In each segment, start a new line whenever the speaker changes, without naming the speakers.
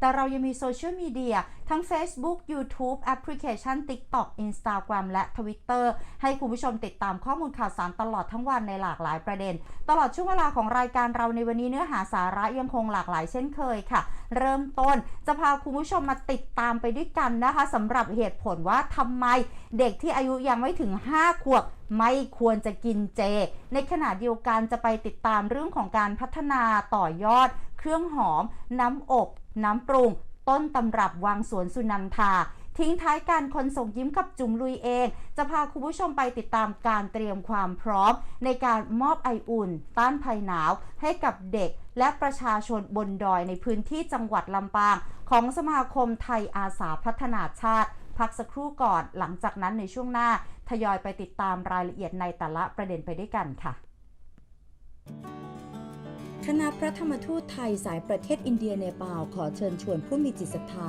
แต่เรายังมีโซเชียลมีเดียทั้ง Facebook YouTube แอปพลิเคชัน TikTok Instagram และ Twitter ให้คุณผู้ชมติดตามข้อมูลข่าวสารตลอดทั้งวันในหลากหลายประเด็น ตลอดช่วงเวลาของรายการเราในวันนี้เนื้อหาสาระยังคงหลากหลายเช่นเคยค่ะ เริ่มต้นจะพาคุณผู้ชมมาติดตามไปด้วยกันนะคะสำหรับเหตุผลว่าทำไมเด็กที่อายุยังไม่ถึง 5 ขวบไม่ควรจะกินเจ ในขณะเดียวกันจะไปติดตามเรื่องของการพัฒนาต่อยอด เครื่องหอม น้ำอบ น้ำปรุง ต้นตำรับวังสวนสุนันทา ทิ้งท้ายการคนส่งยิ้มกับจุ๋มลุยเอง จะพาคุณผู้ชมไปติดตามการเตรียมความพร้อม ในการมอบไออุ่น ต้านภัยหนาว ให้กับเด็กและประชาชนบนดอยในพื้นที่จังหวัดลำปาง ของสมาคมไทยอาสาพัฒนาชาติพักสักครู่ก่อน หลังจากนั้นในช่วงหน้า ทยอยไปติดตามรายละเอียดในแต่ละประเด็นไปด้วยกันค่ะ คณะพระธรรมทูตไทยสายประเทศอินเดียเนปาลขอเชิญชวนผู้มีจิตศรัทธา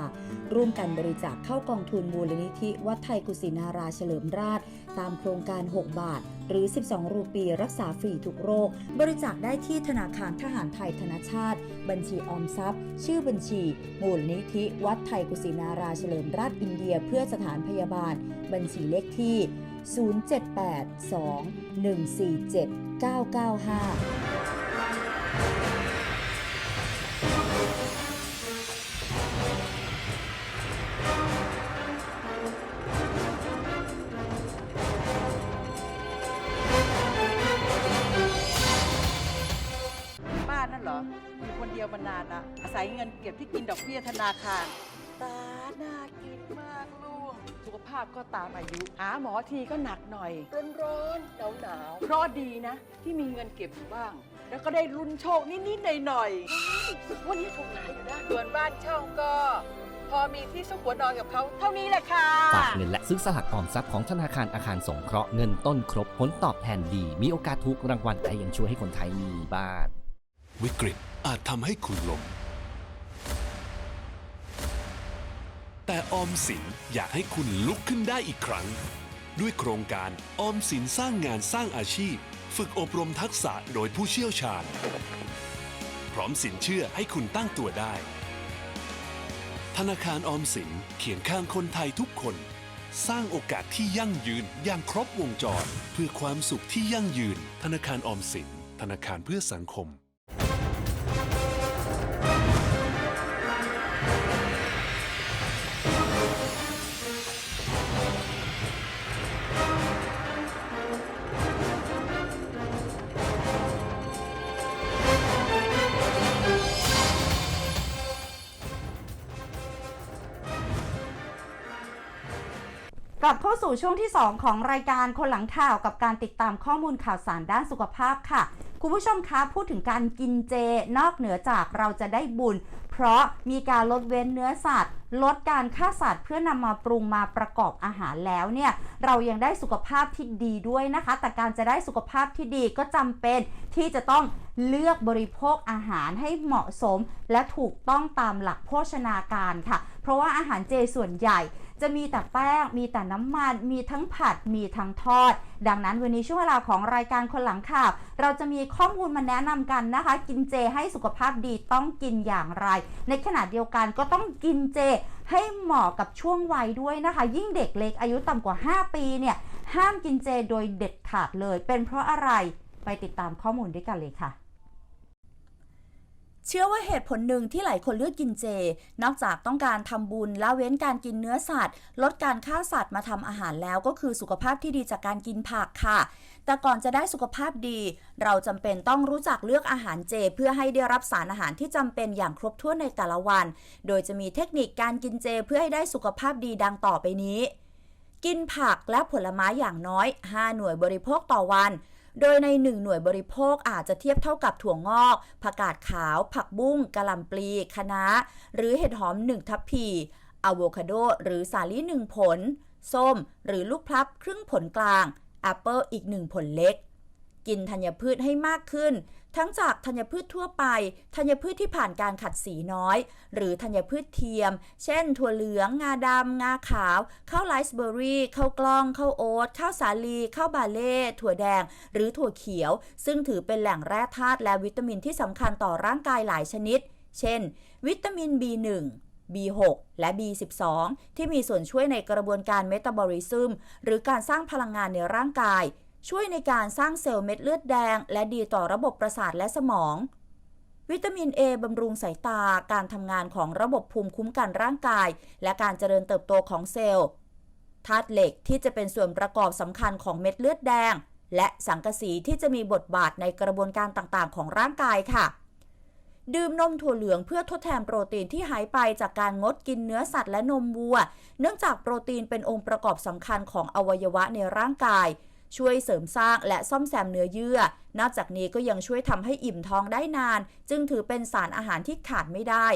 ร่วมกันบริจาคเข้ากองทุนมูลนิธิวัดไทยกุสินาราเฉลิมราช ตามโครงการ 6 บาท หรือ 12 รูปีรักษาฟรีทุกโรค บริจาคได้ที่ธนาคารทหารไทยธนชาติ บัญชีออมทรัพย์ ชื่อบัญชี มูลนิธิวัดไทยกุสินาราเฉลิมราชอินเดีย เพื่อสถานพยาบาล บัญชีเลขที่ 0782 147 995
ป้านั่นเหรอ อยู่คนเดียวมานานละอาศัยเงินเก็บที่กินดอกเบี้ยธนาคาร ตาน่ากินมากลูก สุขภาพก็ตามอายุ หาหมอทีก็หนักหน่อย ร้อนร้อนหนาวหนาวๆเพราะดีนะ ที่มีเงินเก็บอยู่บ้าง แล้วก็ได้รุนโชคนิดๆหน่อยๆวันนี้ถูกหลายอยู่นะส่วนบ้านเช่าก็ พอมีที่ซุกหัวนอนกับเขาเท่านี้แหละค่ะ
ฝากเงินและซื้อสลากออมทรัพย์ของธนาคารอาคารสงเคราะห์เงินต้นครบผลตอบแทนดี มีโอกาสถูกรางวัลแต่ยังช่วยให้คนไทยมีบ้าน
วิกฤตอาจทำให้คุณล้มแต่ออมสินอยากให้คุณลุกขึ้นได้อีกครั้ง ด้วยโครงการออมสินสร้างงานสร้างอาชีพ ฝึกอบรมทักษะโดยผู้เชี่ยวชาญ พร้อมสินเชื่อให้คุณตั้งตัวได้ ธนาคารออมสินเขียนข้างคนไทยทุกคน สร้างโอกาสที่ยั่งยืนอย่างครบวงจร เพื่อความสุขที่ยั่งยืน ธนาคารออมสิน ธนาคารเพื่อสังคม
กลับเข้าสู่ช่วงที่ 2 ของรายการคนหลังข่าวกับการติดตามข้อมูลข่าวสารด้านสุขภาพค่ะ คุณผู้ชมคะพูดถึงการกินเจนอกเหนือจากเราจะได้บุญ เพราะมีการลดเว้นเนื้อสัตว์ ลดการฆ่าสัตว์เพื่อนำมาปรุงมาประกอบอาหารแล้วเนี่ยเรายังได้สุขภาพที่ดีด้วยนะคะ แต่การจะได้สุขภาพที่ดีก็จำเป็นที่จะต้องเลือกบริโภคอาหารให้เหมาะสม และถูกต้องตามหลักโภชนาการค่ะ เพราะว่าอาหารเจส่วนใหญ่จะมีแต่แป้ง มีแต่น้ำมัน มีทั้งผัด มีทั้งทอด ดังนั้นวันนี้ช่วงเวลาของรายการคนหลังข่าว เราจะมีข้อมูลมาแนะนำกันนะคะ กินเจให้สุขภาพดีต้องกินอย่างไร ในขณะเดียวกันก็ต้องกินเจให้เหมาะกับช่วงวัยด้วยนะคะ ยิ่งเด็กเล็กอายุต่ำกว่า 5 ปีเนี่ย ห้ามกินเจโดยเด็ดขาดเลย เป็นเพราะอะไรไปติดตามข้อมูลด้วยกันเลยค่ะ เชื่อว่าเหตุผลหนึ่งที่หลายคนเลือกกินเจ นอกจากต้องการทำบุญละเว้นการกินเนื้อสัตว์ ลดการฆ่าสัตว์มาทำอาหารแล้วก็คือสุขภาพที่ดีจากการกินผักค่ะ แต่ก่อนจะได้สุขภาพดี เราจำเป็นต้องรู้จักเลือกอาหารเจ เพื่อให้ได้รับสารอาหารที่จำเป็นอย่างครบถ้วนในแต่ละวัน โดยจะมีเทคนิคการกินเจเพื่อให้ได้สุขภาพดีดังต่อไปนี้ กินผักและผลไม้อย่างน้อย 5 หน่วยบริโภคต่อวัน โดยใน 1 หน่วยบริโภคอาจจะเทียบเท่ากับถั่วงอก ผักกาดขาว ผักบุ้งกะหล่ำปลีคะน้า หรือเห็ดหอม 1 ทัพพีอะโวคาโด หรือสาลี่1ผล ส้ม หรือลูกพลับ ครึ่งผลกลางแอปเปิลอีก1ผลเล็ก
กินธัญพืชให้มากขึ้น ทั้งจากธัญพืชทั่วไป ธัญพืชที่ผ่านการขัดสีน้อย หรือธัญพืชเทียม เช่น ถั่วเหลือง งาดำ งาขาว ข้าวไรซ์เบอร์รี่ ข้าวกล้อง ข้าวโอ๊ต ข้าวสาลี ข้าวบาเล่ ถั่วแดง หรือถั่วเขียว ซึ่งถือเป็นแหล่งแร่ธาตุและวิตามินที่สำคัญต่อร่างกายหลายชนิด เช่น วิตามิน B1 B6 และ B12 ที่มีส่วนช่วยในกระบวนการเมตาบอลิซึมหรือการสร้างพลังงานในร่างกาย ช่วยในการสร้างเซลล์เม็ดเลือดแดง และดีต่อระบบประสาทและสมอง วิตามิน A บำรุงสายตา การทำงานของระบบภูมิคุ้มกันร่างกาย และการเจริญเติบโตของเซลล์ธาตุเหล็กที่จะเป็นส่วนประกอบสำคัญของเม็ดเลือดแดง และสังกะสีที่จะมีบทบาทในกระบวนการต่างๆ ของร่างกายค่ะ ดื่มนมถั่วเหลืองเพื่อทดแทนโปรตีนที่หายไปจากการงดกินเนื้อสัตว์และนมวัว เนื่องจากโปรตีนเป็นองค์ประกอบสำคัญของอวัยวะในร่างกาย ช่วยเสริมสร้างและซ่อมแซมเนื้อเยื่อ นอกจากนี้ก็ยังช่วยทำให้อิ่มท้องได้นาน จึงถือเป็นสารอาหารที่ขาดไม่ได้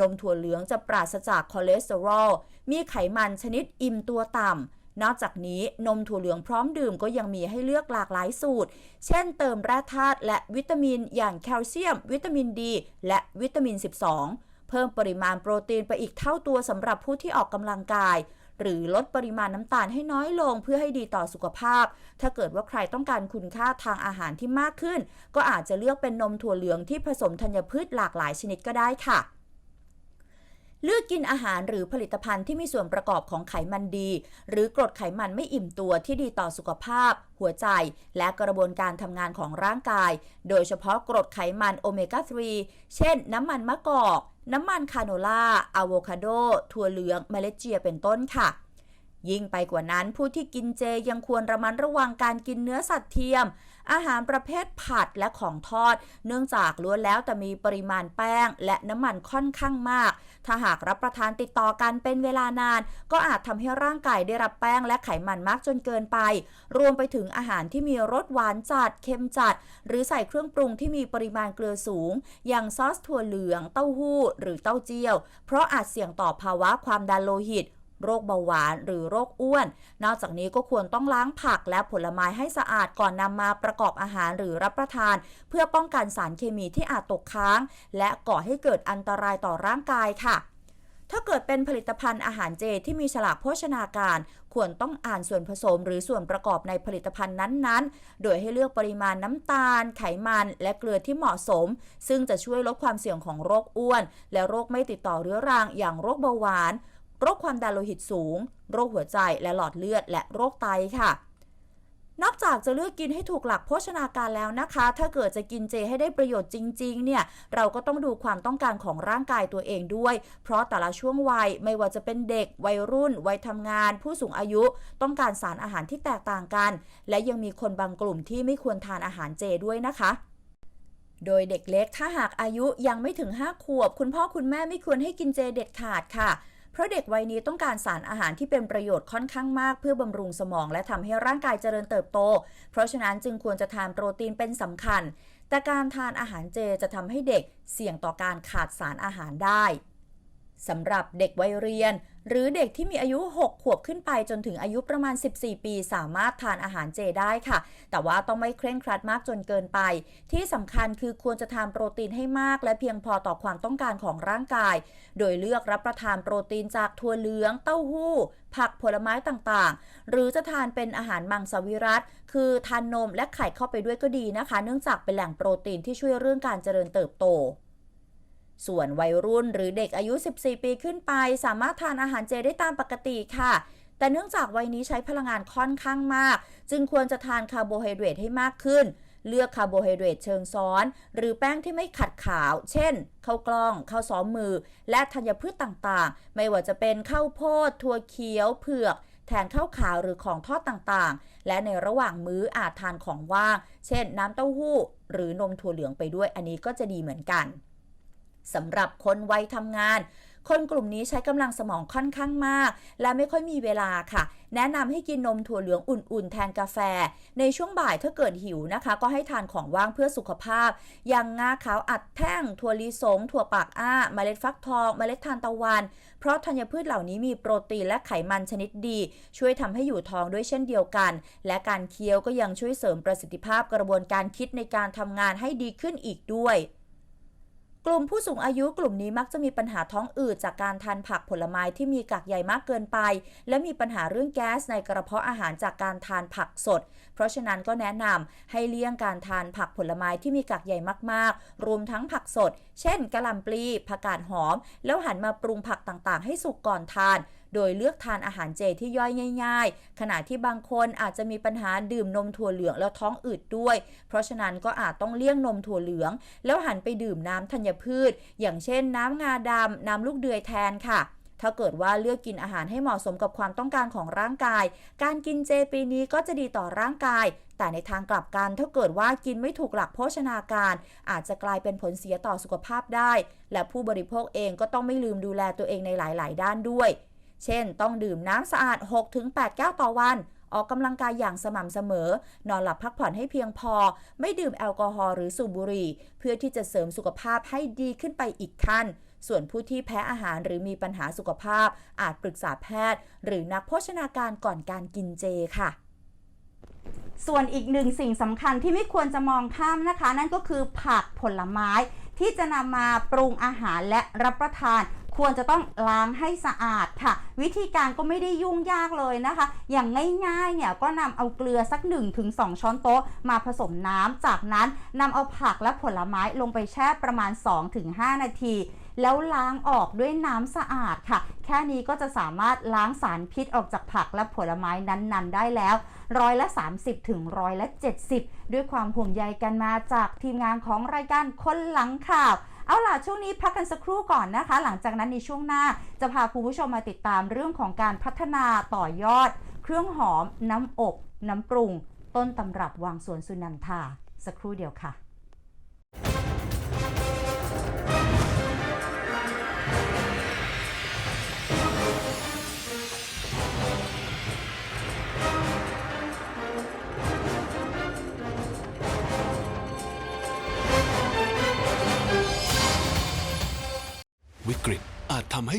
นมถั่วเหลืองจะปราศจากคอเลสเตอรอล มีไขมันชนิดอิ่มตัวต่ำนอกจากนี้นมถั่วเหลืองพร้อมดื่มก็ยังมีให้เลือกหลากหลายสูตร เช่นเติมแร่ธาตุและวิตามินอย่างแคลเซียม วิตามินดี และวิตามิน 12 เพิ่มปริมาณโปรตีนไปอีกเท่าตัวสำหรับผู้ที่ออกกำลังกาย หรือลดปริมาณน้ำตาลให้น้อยลงเพื่อให้ดีต่อสุขภาพ ถ้าเกิดว่าใครต้องการคุณค่าทางอาหารที่มากขึ้น ก็อาจจะเลือกเป็นนมถั่วเหลืองที่ผสมธัญพืชหลากหลายชนิดก็ได้ค่ะเลือกกินอาหารหรือผลิตภัณฑ์ที่มีส่วนประกอบของไขมันดี หรือกรดไขมันไม่อิ่มตัวที่ดีต่อสุขภาพ หัวใจ และกระบวนการทำงานของร่างกาย โดยเฉพาะกรดไขมันโอเมก้า 3 เช่นน้ำมันมะกอก น้ำมันคาโนล่าอะโวคาโด ถั่วเหลืองเมล็ดเจียเป็นต้นค่ะ ยิ่งไปกว่านั้นผู้ที่กินเจยังควรระมัดระวังการกินเนื้อสัตว์เทียม อาหารประเภทผัดและของทอด เนื่องจากล้วนแล้วแต่มีปริมาณแป้ง และน้ำมันค่อนข้างมาก ถ้าหากรับประทานติดต่อกันเป็นเวลานาน ก็อาจทำให้ร่างกายได้รับแป้งและไขมันมากจนเกินไป รวมไปถึงอาหารที่มีรสหวานจัดเค็มจัด หรือใส่เครื่องปรุงที่มีปริมาณเกลือสูง อย่างซอสถั่วเหลือง เต้าหู้ หรือเต้าเจี้ยว เพราะอาจเสี่ยงต่อภาวะความดันโลหิต โรคเบาหวานหรือโรคอ้วน นอกจากนี้ก็ควรต้องล้างผักและผลไม้ให้สะอาดก่อนนำมาประกอบอาหารหรือรับประทาน เพื่อป้องกันสารเคมีที่อาจตกค้าง และก่อให้เกิดอันตรายต่อร่างกายค่ะถ้าเกิดเป็นผลิตภัณฑ์อาหารเจที่มีฉลากโภชนาการ ควรต้องอ่านส่วนผสมหรือส่วนประกอบในผลิตภัณฑ์นั้นๆ โดยให้เลือกปริมาณน้ำตาล ไขมัน และเกลือที่เหมาะสม ซึ่งจะช่วยลดความเสี่ยงของโรคอ้วน และโรคไม่ติดต่อเรื้อรังอย่างโรคเบาหวาน โรคความดันโลหิตสูง โรคหัวใจและหลอดเลือด และโรคไตค่ะ นอกจากจะเลือกกินให้ถูกหลักโภชนาการแล้วนะคะ ถ้าเกิดจะกินเจให้ได้ประโยชน์จริง ๆ เนี่ย เราก็ต้องดูความต้องการของร่างกายตัวเองด้วย เพราะแต่ละช่วงวัยไม่ว่าจะเป็นเด็ก วัยรุ่น วัยทำงาน ผู้สูงอายุ ต้องการสารอาหารที่แตกต่างกัน และยังมีคนบางกลุ่มที่ไม่ควรทานอาหารเจด้วยนะคะโดยเด็กเล็กถ้าหากอายุยังไม่ถึง 5 ขวบ คุณพ่อคุณแม่ไม่ควรให้กินเจเด็ดขาดค่ะ เพราะเด็กวัยนี้ต้องการสารอาหารที่เป็นประโยชน์ค่อนข้างมาก เพื่อบำรุงสมองและทำให้ร่างกายเจริญเติบโต เพราะฉะนั้นจึงควรจะทานโปรตีนเป็นสำคัญ แต่การทานอาหารเจจะทำให้เด็กเสี่ยงต่อการขาดสารอาหารได้สำหรับเด็กวัยเรียน หรือเด็กที่มีอายุ 6 ขวบขึ้นไปจนถึงอายุประมาณ 14 ปี สามารถทานอาหารเจได้ค่ะ แต่ว่าต้องไม่เคร่งครัดมากจนเกินไป ที่สำคัญคือควรจะทานโปรตีนให้มาก และเพียงพอต่อความต้องการของร่างกาย โดยเลือกรับประทานโปรตีนจากถั่วเหลือง เต้าหู้ ผักผลไม้ต่างๆ หรือจะทานเป็นอาหารมังสวิรัตคือทานนมและไข่เข้าไปด้วยก็ดีนะคะ เนื่องจากเป็นแหล่งโปรตีนที่ช่วยเรื่องการเจริญเติบโต ส่วนวัยรุ่นหรือเด็กอายุ 14 ปีขึ้นไป สามารถทานอาหารเจได้ตามปกติค่ะ แต่เนื่องจากวัยนี้ใช้พลังงานค่อนข้างมาก จึงควรจะทานคาร์โบไฮเดรตให้มากขึ้น เลือกคาร์โบไฮเดรตเชิงซ้อน หรือแป้งที่ไม่ขัดขาว เช่นข้าวกล้องข้าวซ้อมมือ และธัญพืชต่างๆ ไม่ว่าจะเป็นข้าวโพดถั่วเขียว เผือกแทนข้าวขาวหรือของทอดต่างๆ และในระหว่างมื้ออาจทานของว่าง เช่นน้ำเต้าหู้ หรือนมถั่วเหลืองไปด้วย อันนี้ก็จะดีเหมือนกัน สำหรับคนวัยทำงาน คนกลุ่มนี้ใช้กำลังสมองค่อนข้างมาก และไม่ค่อยมีเวลาค่ะ แนะนำให้กินนมถั่วเหลืองอุ่นๆ แทนกาแฟ ในช่วงบ่ายถ้าเกิดหิวนะคะ ก็ให้ทานของว่างเพื่อสุขภาพ อย่างงาขาวอัดแท่ง ถั่วลิสง ถั่วปากอ้า เมล็ดฟักทอง เมล็ดทานตะวัน เพราะธัญพืชเหล่านี้มีโปรตีนและไขมันชนิดดี ช่วยทำให้อยู่ท้องด้วยเช่นเดียวกัน และการเคี้ยวก็ยังช่วยเสริมประสิทธิภาพกระบวนการคิดในการทำงานให้ดีขึ้นอีกด้วย กลุ่มผู้สูงอายุกลุ่มนี้มักจะมีปัญหาท้องอืดจากการทานผักผลไม้ที่มีกากใยมากเกินไป และมีปัญหาเรื่องแก๊สในกระเพาะอาหารจากการทานผักสด เพราะฉะนั้นก็แนะนำให้เลี่ยงการทานผักผลไม้ที่มีกากใยมากๆ รวมทั้งผักสด เช่นกะหล่ำปลีผักกาดหอม แล้วหันมาปรุงผักต่างๆ ให้สุกก่อนทาน โดยเลือกทานอาหารเจที่ย่อยง่าย ๆ ขณะที่บางคนอาจจะมีปัญหาดื่มนมถั่วเหลืองแล้วท้องอืดด้วย เพราะฉะนั้นก็อาจต้องเลี่ยงนมถั่วเหลือง แล้วหันไปดื่มน้ำธัญพืช อย่างเช่นน้ำงาดำน้ำลูกเดือยแทนค่ะถ้าเกิดว่าเลือกกินอาหารให้เหมาะสมกับความต้องการของร่างกาย การกินเจปีนี้ก็จะดีต่อร่างกาย แต่ในทางกลับกันถ้าเกิดว่ากินไม่ถูกหลักโภชนาการ อาจจะกลายเป็นผลเสียต่อสุขภาพได้ และผู้บริโภคเองก็ต้องไม่ลืมดูแลตัวเองในหลาย ๆ ด้านด้วย เช่น ต้องดื่มน้ำสะอาด 6-8 แก้วต่อวัน ออกกำลังกายอย่างสม่ำเสมอ นอนหลับพักผ่อนให้เพียงพอ ไม่ดื่มแอลกอฮอล์หรือสูบบุหรี่ เพื่อที่จะเสริมสุขภาพให้ดีขึ้นไปอีกขั้น ส่วนผู้ที่แพ้อาหารหรือมีปัญหาสุขภาพ อาจปรึกษาแพทย์ หรือนักโภชนาการก่อนการกินเจค่ะ
ส่วนอีกหนึ่งสิ่งสำคัญที่ไม่ควรจะมองข้ามนะคะ นั่นก็คือผักผลไม้ที่จะนำมาปรุงอาหารและรับประทาน ควรจะต้องล้างให้สะอาดค่ะ วิธีการก็ไม่ได้ยุ่งยากเลยนะคะ อย่างง่ายๆเนี่ยก็นำเอาเกลือสัก 1-2 ช้อนโต๊ะมาผสมน้ำจากนั้นนำเอาผักและผลไม้ลงไปแช่ประมาณ 2-5 นาทีแล้วล้างออกด้วยน้ำสะอาดค่ะ แค่นี้ก็จะสามารถล้างสารพิษออกจากผักและผลไม้นั้นๆ ได้แล้ว ร้อยละ 30 ถึงร้อยละ 70 ด้วยความห่วงใยกันมาจากทีมงานของรายการคนหลังข่าว เอาล่ะช่วงนี้พักกันสักครู่ก่อนนะคะ หลังจากนั้นในช่วงหน้าจะพาคุณผู้ชมมาติดตามเรื่องของการพัฒนาต่อยอด เครื่องหอม น้ำอบ น้ำปรุง ต้นตำรับวังสวนสุนันทาสักครู่เดียวค่ะ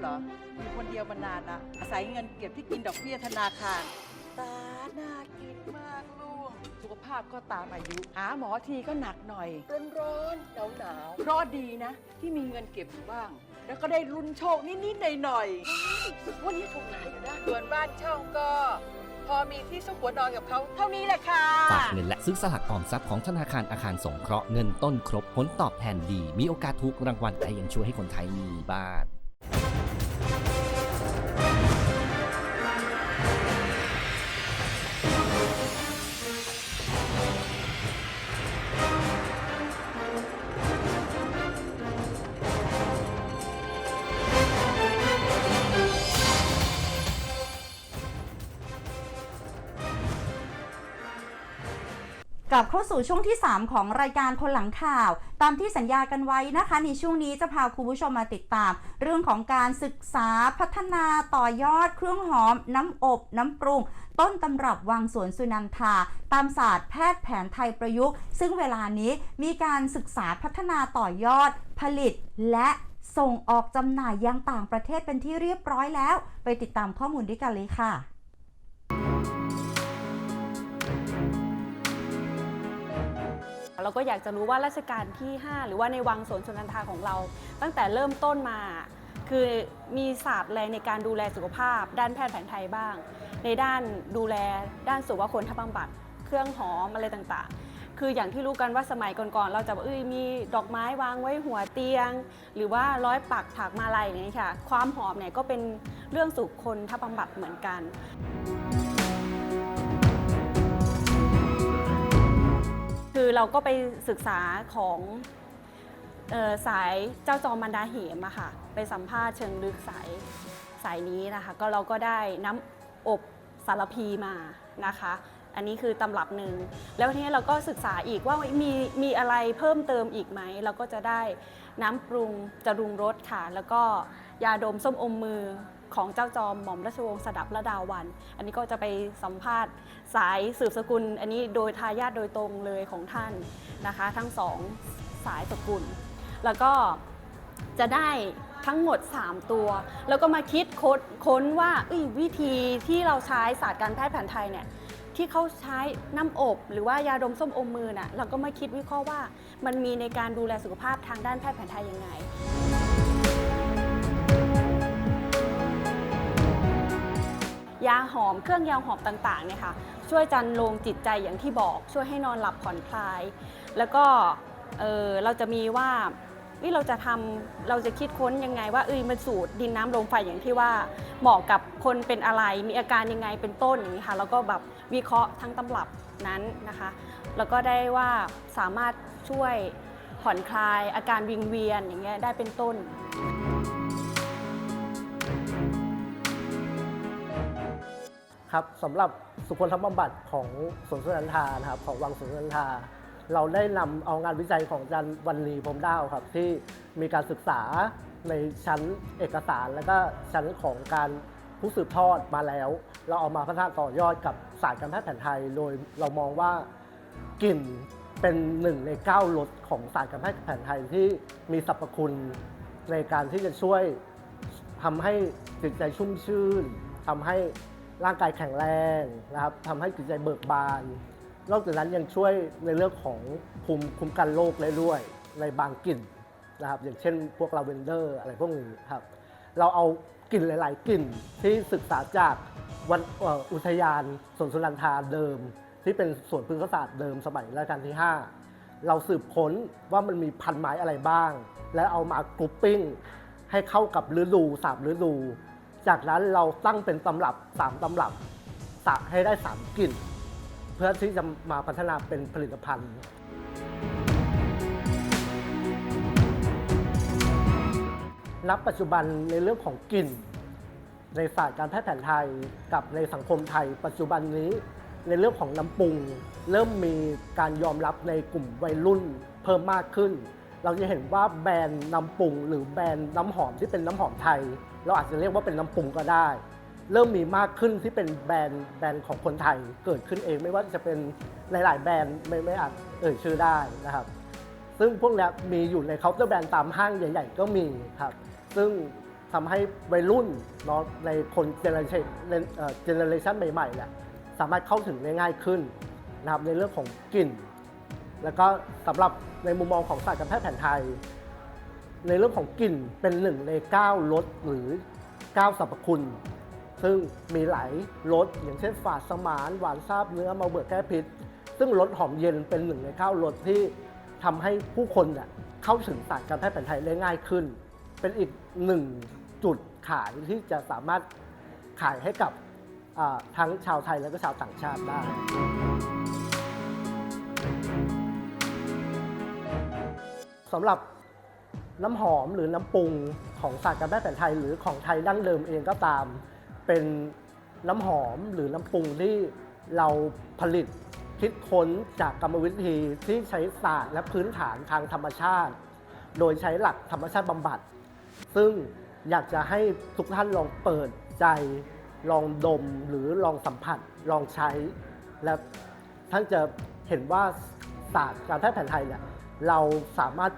เหรออยู่คนเดียวมานานละอาศัยเงินเก็บที่กินดอกเบี้ยธนาคาร ตาน่ากินมากลูก สุขภาพก็ตามอายุ หาหมอทีก็หนักหน่อย ร้อนร้อนหนาวหนาวเพราะดีนะ ที่มีเงินเก็บอยู่บ้าง แล้วก็ได้ลุ้นโชคนิดๆหน่อยๆวันนี้ถูกหลายอยู่นะส่วนบ้านเช่าก็ พอมีที่ซุกหัวนอนกับเขาเท่านี้แหละค่ะ
ฝากเงินและซื้อสลากออมทรัพย์ของธนาคารอาคารสงเคราะห์เงินต้นครบผลตอบแทนดี มีโอกาสถูกรางวัลแต่ยังช่วยให้คนไทยมีบ้าน
ลับเข้าสู่ช่วงที่ 3 ของรายการคนหลังข่าว ตามที่สัญญากันไว้นะคะ ในช่วงนี้จะพาคุณผู้ชมมาติดตาม เรื่องของการศึกษาพัฒนาต่อยอดเครื่องหอม น้ำอบ น้ำปรุง ต้นตำรับวังสวนสุนันทา ตามศาสตร์แพทย์แผนไทยประยุกต์ ซึ่งเวลานี้มีการศึกษาพัฒนาต่อยอด ผลิตและส่งออกจำหน่ายยังต่างประเทศเป็นที่เรียบร้อยแล้ว ไปติดตามข้อมูลด้วยกันเลยค่ะ
เราก็อยากจะรู้ว่ารัชกาลที่ 5 หรือว่าในวังสวนสุนันทาของเรา ตั้งแต่เริ่มต้นมา คือมีศาสตร์อะไรในการดูแลสุขภาพ ด้านแพทย์แผนไทยบ้าง ในด้านดูแลด้านสุขภาพคนทบำบัดเครื่องหอมอะไรต่างๆ คืออย่างที่รู้กันว่าสมัยก่อนๆเราจะเอ้ยมีดอกไม้วางไว้หัวเตียง หรือว่าร้อยปักถักมาลัยอย่างนี้ค่ะ ความหอมเนี่ยก็เป็นเรื่องสุขคนถ้าบำบัดเหมือนกัน คือเราก็ไปศึกษาของออสายเจ้าจอมมันดาเหมอะค่ะ ไปสัมภาษณ์เชิงลึกสายสายนี้นะคะ ก็เราก็ได้น้ำอบสารพีมานะคะ อันนี้คือตำรับหนึ่ง แล้วทีนี้เราก็ศึกษาอีกว่ามีมีอะไรเพิ่มเติมอีกไหม เราก็จะได้น้ำปรุงจะรุงรสค่ะ แล้วก็ยาดมส้มอมมือ ของเจ้าจอมหม่อมราชวงศ์สดับระดาวัน อันนี้ก็จะไปสัมภาษณ์สายสืบสกุล อันนี้โดยทายาทโดยตรงเลยของท่านนะคะ ทั้งสองสายสกุล แล้วก็จะได้ทั้งหมด 3 ตัว แล้วก็มาคิดค้นค้นว่าวิธีที่เราใช้ศาสตร์การแพทย์แผนไทยเนี่ยที่เขาใช้น้ำอบหรือว่ายาดมส้มอมมือน่ะเราก็มาคิดวิเคราะห์ว่า มันมีในการดูแลสุขภาพทางด้านแพทย์แผนไทยยังไง ยาหอมเครื่องยาหอมต่างๆเนี่ยค่ะช่วยจันโลงจิตใจอย่างที่บอก ช่วยให้นอนหลับผ่อนคลาย แล้วก็เออเราจะมีว่าเอ้ยเราจะทำเราจะคิดค้นยังไงว่าเอ้ยมันสูตรดินน้ำลมไฟอย่างที่ว่าเหมาะกับคนเป็นอะไรมีอาการยังไงเป็นต้นอย่างนี้ค่ะแล้วก็แบบวิเคราะห์ทั้งตำรับนั้นนะคะ แล้วก็ได้ว่าสามารถช่วยผ่อนคลายอาการวิงเวียนอย่างเงี้ยได้เป็นต้น
ครับสำหรับสุขภาพบำบัดของสวนสุนันทานะครับของวังสวนสุนันทา เราได้นำเอางานวิจัยของอาจารย์วันลีพรมดาวครับ ที่มีการศึกษาในชั้นเอกสาร และก็ชั้นของการผู้สืบทอดมาแล้ว เราเอามาพัฒนาต่อยอดกับศาสตร์การแพทย์แผนไทย โดยเรามองว่ากลิ่นเป็นหนึ่งในเก้ารสของศาสตร์การแพทย์แผนไทยที่มีสรรพคุณในการที่จะช่วยทำให้จิตใจชุ่มชื่นทำให้ ร่างกายแข็งแรงนะครับทำให้จิตใจเบิกบาน นอกจากนั้นยังช่วยในเรื่องของภูมิคุ้มกันโรคได้ด้วยในบางกลิ่นนะครับ อย่างเช่นพวกลาเวนเดอร์อะไรพวกนี้ครับ เราเอากลิ่นหลาย ๆ กลิ่นที่ศึกษาจากวันอ่ออุทยานสวนสุนันทาเดิม ที่เป็นสวนพฤกษศาสตร์เดิมสมัยรัชกาลที่ 5 เราสืบค้นว่ามันมีพันไม้อะไรบ้าง และเอามากรุ๊ปปิ้งให้เข้ากับฤดูสามฤดู จากนั้นเราตั้งเป็นตำรับสามตำรับสะให้ได้สามกลิ่น เพื่อที่จะมาพัฒนาเป็นผลิตภัณฑ์ณปัจจุบันในเรื่องของกลิ่น ในศาสตร์การแพทย์แผนไทยกับในสังคมไทย ปัจจุบันนี้ในเรื่องของน้ำปรุง เริ่มมีการยอมรับในกลุ่มวัยรุ่นเพิ่มมากขึ้น เราจะเห็นว่าแบรนด์น้ำปรุง หรือแบรนด์น้ำหอมที่เป็นน้ำหอมไทย เราอาจจะเรียกว่าเป็นน้ำปรุงก็ได้ เริ่มมีมากขึ้นที่เป็นแบรนด์แบรนด์ของคนไทยเกิดขึ้นเองไม่ว่าจะเป็นหลาย ๆ แบรนด์ไม่ไม่อาจเอ่ยชื่อได้นะครับ ซึ่งพวกนี้มีอยู่ในเคาน์เตอร์แบรนด์ตามห้างใหญ่ ๆ ก็มีครับ ซึ่งทำให้วัยรุ่นเนาะในคนเจเนอเรชันเจเนอเรชันใหม่ๆเนี่ยสามารถเข้าถึงได้ง่ายขึ้นนะครับในเรื่องของกลิ่น แล้วก็สำหรับในมุมมองของศาสตร์การแพทย์แผนไทย ในเรื่องของกลิ่นเป็นหนึ่งใน9รสหรือ 9สรรพคุณ ซึ่งมีหลายรสอย่างเช่นฝาดสมาน หวานซาบเนื้อมาเบื่อแก้พิษ ซึ่งรสหอมเย็นเป็นหนึ่งในเก้ารสที่ทำให้ผู้คนเนี่ยเข้าถึงศาสตร์การแพทย์แผนไทยได้ง่ายขึ้น เป็นอีกหนึ่งจุดขายที่จะสามารถขายให้กับทั้งชาวไทยและก็ชาวต่างชาติได้สำหรับ น้ำหอมหรือน้ำปรุงของศาสตร์การแพทย์แผนไทยหรือของไทยดั้งเดิมเองก็ตาม เป็นน้ำหอมหรือน้ำปรุงที่เราผลิตคิดค้นจากกรรมวิธีที่ใช้ศาสตร์และพื้นฐานทางธรรมชาติ โดยใช้หลักธรรมชาติบำบัด ซึ่งอยากจะให้ทุกท่านลองเปิดใจ ลองดมหรือลองสัมผัส ลองใช้ และท่านจะเห็นว่าศาสตร์การแพทย์แผนไทยเนี่ยเราสามารถ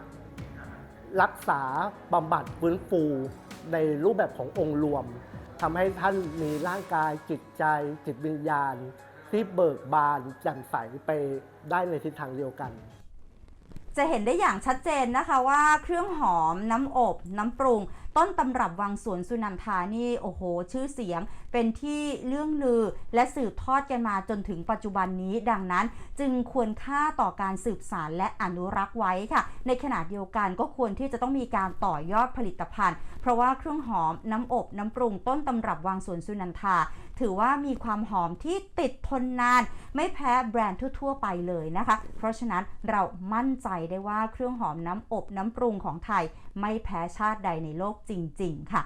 รักษาบำบัดฟื้นฟูในรูปแบบขององค์รวมทำให้ท่านมีร่างกายจิตใจจิตวิญญาณ ที่เบิกบานแจ่มใสไปได้ในทิศทางเดียวกัน
จะเห็นได้อย่างชัดเจนนะคะว่าเครื่องหอมน้ำอบ น้ำปรุง ต้นตำรับวังสวนสุนันทานี่โอ้โห ชื่อเสียงเป็นที่เรื่องลือและสืบทอดกันมาจนถึงปัจจุบันนี้ดังนั้น จึงควรค่าต่อการสืบสารและอนุรักษ์ไว้ค่ะ ในขณะเดียวกันก็ควรที่จะต้องมีการต่อยอดผลิตภัณฑ์ เพราะว่าเครื่องหอมน้ำอบน้ำปรุงต้นตำรับวังสวนสุนันทา ถือว่ามีความหอมที่ติดทนนาน ไม่แพ้แบรนด์ทั่ว ๆ ไปเลยนะคะ เพราะฉะนั้นเรามั่นใจได้ว่าเครื่องหอมน้ำอบน้ำปรุงของไทย ไม่แพ้ชาติใดในโลกจริง ๆ ค่ะ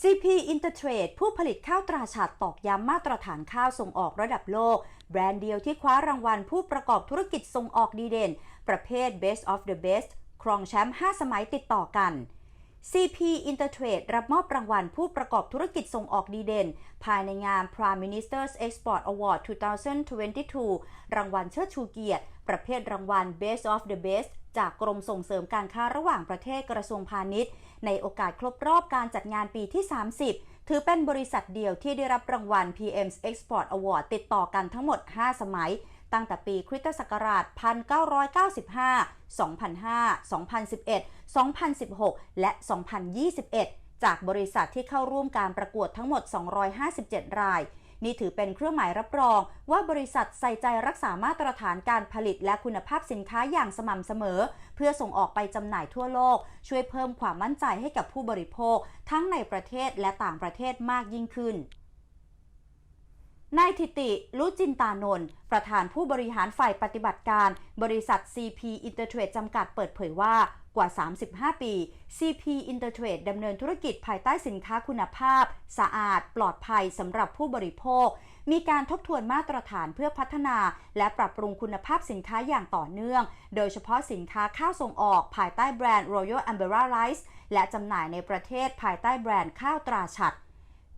CP Intertrade ผู้ผลิตข้าวตราฉาดตอกย้ำมาตรฐานข้าวส่งออกระดับโลก แบรนด์เดียวที่คว้ารางวัลผู้ประกอบธุรกิจส่งออกดีเด่น ประเภท Best of the Best ครองแชมป์ 5 สมัยติดต่อกัน CP Intertrade รับมอบรางวัลผู้ประกอบธุรกิจส่งออกดีเด่น ภายในงาน Prime Minister's Export Award 2022 รางวัลเชิดชูเกียรติ ประเภทรางวัล Best of the Best จากกรมส่งเสริมการค้าระหว่างประเทศกระทรวงพาณิชย์ ในโอกาสครบรอบการจัดงานปีที่ 30 ถือเป็นบริษัทเดียวที่ได้รับรางวัล PM's Export Award ติดต่อกันทั้งหมด 5 สมัย ตั้งแต่ปีคริสตศักราช 1995 2005 2011 2016 และ 2021 จากบริษัทที่เข้าร่วมการประกวดทั้งหมด 257 ราย นี่ถือเป็นเครื่องหมายรับรอง ว่าบริษัทใส่ใจรักษามาตรฐานการผลิตและคุณภาพสินค้าอย่างสม่ำเสมอ เพื่อส่งออกไปจำหน่ายทั่วโลก ช่วยเพิ่มความมั่นใจให้กับผู้บริโภค ทั้งในประเทศและต่างประเทศมากยิ่งขึ้นนายทิติ ลุจินตานนท์ ประธานผู้บริหารฝ่ายปฏิบัติการ บริษัท CP Intertrade จำกัดเปิดเผยว่า กว่า 35 ปี CP Intertrade ดำเนินธุรกิจภายใต้สินค้าคุณภาพ สะอาด ปลอดภัยสำหรับผู้บริโภค มีการทบทวนมาตรฐานเพื่อพัฒนา และปรับปรุงคุณภาพสินค้าอย่างต่อเนื่อง โดยเฉพาะสินค้าข้าวส่งออกภายใต้แบรนด์ Royal Umbrella Rice และจำหน่ายในประเทศภายใต้แบรนด์ข้าวตราฉัด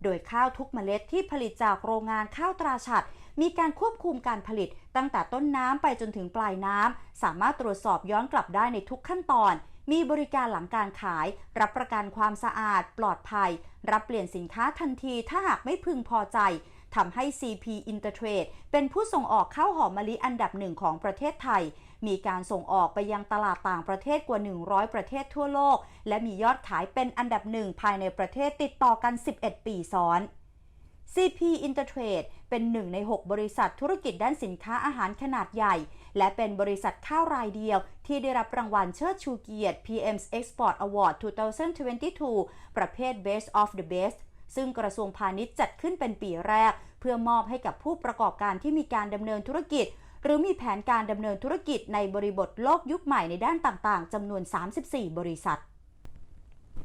โดยข้าวทุกเมล็ดที่ผลิตจากโรงงานข้าวตราฉัด มีการควบคุมการผลิต ตั้งแต่ต้นน้ำไปจนถึงปลายน้ำ สามารถตรวจสอบย้อนกลับได้ในทุกขั้นตอน มีบริการหลังการขาย รับประกันความสะอาด ปลอดภัย รับเปลี่ยนสินค้าทันทีถ้าหากไม่พึงพอใจทำให้ CP Intertrade เป็นผู้ส่งออกข้าวหอมมะลิอันดับหนึ่งของประเทศไทย มีการส่งออกไปยังตลาดต่างประเทศกว่า 100 ประเทศทั่วโลก และมียอดขายเป็นอันดับหนึ่งภายในประเทศติดต่อกัน 11 ปีซ้อน CP Intertrade เป็นหนึ่งใน 6 บริษัทธุรกิจด้านสินค้าอาหารขนาดใหญ่ และเป็นบริษัทข้าวรายเดียว ที่ได้รับรางวัลเชิดชูเกียรติ PM's Export Award 2022 ประเภท Best of the Best ซึ่งกระทรวงพาณิชย์จัดขึ้นเป็นปีแรก เพื่อมอบให้กับผู้ประกอบการที่มีการดำเนินธุรกิจ หรือมีแผนการดำเนินธุรกิจในบริบทโลกยุคใหม่ในด้านต่างๆจำนวน 34 บริษัท